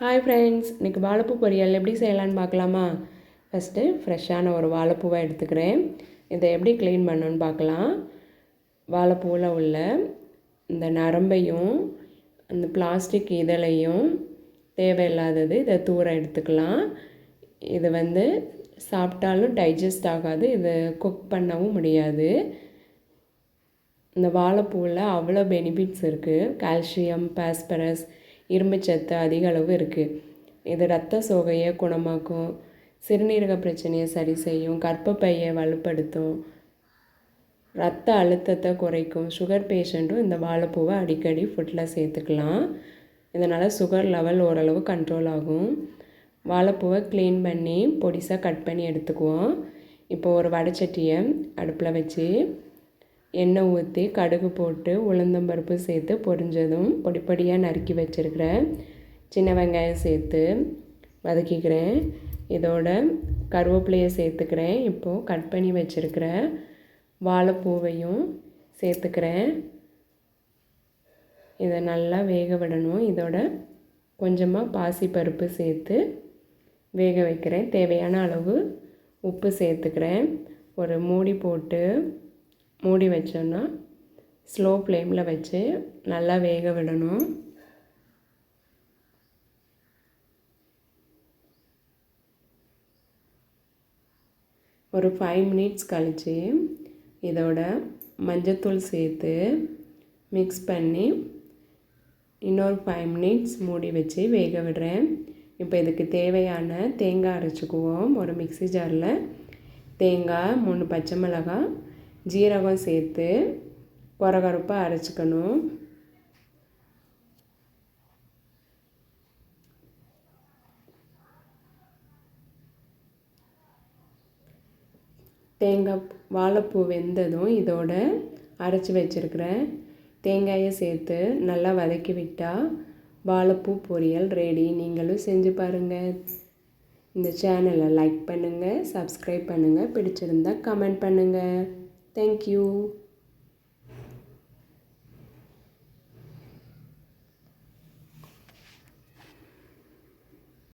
Hi friends இன்றைக்கி வாழைப்பூ பொரியல் எப்படி செய்யலான்னு பார்க்கலாமா? ஃபஸ்ட்டு ஃப்ரெஷ்ஷான ஒரு வாழைப்பூவை எடுத்துக்கிறேன். இதை எப்படி க்ளீன் பண்ணணுன்னு பார்க்கலாம். வாழைப்பூவில் உள்ள இந்த நரம்பையும் அந்த பிளாஸ்டிக் இதழையும் தேவையில்லாதது இதை தூர எடுத்துக்கலாம். இது வந்து சாப்பிட்டாலும் டைஜஸ்ட் ஆகாது இதை குக் பண்ணவும் முடியாது. இந்த வாழைப்பூவில் அவ்வளோ பெனிஃபிட்ஸ் இருக்குது கால்சியம் பாஸ்பரஸ் இரும்புச்சத்து அதிக அளவு இருக்குது இது ரத்த சோகையை குணமாக்கும் சிறுநீரக பிரச்சனையை சரி செய்யும் கர்ப்பப்பையை வலுப்படுத்தும் ரத்த அழுத்தத்தை குறைக்கும் சுகர் பேஷண்ட்டும் இந்த வாழைப்பூவை அடிக்கடி ஃபுட்டில் சேர்த்துக்கலாம். இதனால் சுகர் லெவல் ஓரளவு கண்ட்ரோல் ஆகும். வாழைப்பூவை க்ளீன் பண்ணி பொடிசாக கட் பண்ணி எடுத்துக்குவோம். இப்போ ஒரு வடைச்சட்டியை அடுப்பில் வச்சு எண்ணெய் ஊற்றி கடுகு போட்டு உளுந்தம்பருப்பு சேர்த்து பொரிஞ்சதும் பொடி பொடியாக நறுக்கி வச்சுருக்கிறேன் சின்ன வெங்காயம் சேர்த்து வதக்கிக்கிறேன். இதோட கருவேப்பிலையை சேர்த்துக்கிறேன். இப்போது கட் பண்ணி வச்சுருக்கிற வாழைப்பூவையும் சேர்த்துக்கிறேன். இதை நல்லா வேக விடணும். இதோட கொஞ்சமாக பாசிப்பருப்பு சேர்த்து வேக வைக்கிறேன். தேவையான அளவு உப்பு சேர்த்துக்கிறேன். ஒரு மூடி போட்டு மூடி வச்சோன்னா ஸ்லோ ஃப்ளேமில் வச்சு நல்லா வேக விடணும். ஒரு ஃபைவ் மினிட்ஸ் கழித்து இதோட மஞ்சத்தூள் சேர்த்து மிக்ஸ் பண்ணி இன்னொரு ஃபைவ் மினிட்ஸ் மூடி வச்சு வேக விடுறேன். இப்போ இதுக்கு தேவையான தேங்காய் அரைச்சிக்குவோம். ஒரு மிக்சி ஜாரில் தேங்காய் மூணு பச்சை மிளகாய் ஜீரகம் சேர்த்து கொரகொரப்பாக அரைச்சிக்கணும். தேங்காய் வாழைப்பூ வெந்ததும் இதோட அரைச்சி வச்சுருக்கிறேன். தேங்காயை சேர்த்து நல்லா வதக்கி விட்டால் வாழைப்பூ பொரியல் ரெடி நீங்களும் செஞ்சு பாருங்கள் இந்த சேனலை லைக் பண்ணுங்கள் சப்ஸ்கிரைப் பண்ணுங்கள் பிடிச்சிருந்தா கமெண்ட் பண்ணுங்கள் Thank you.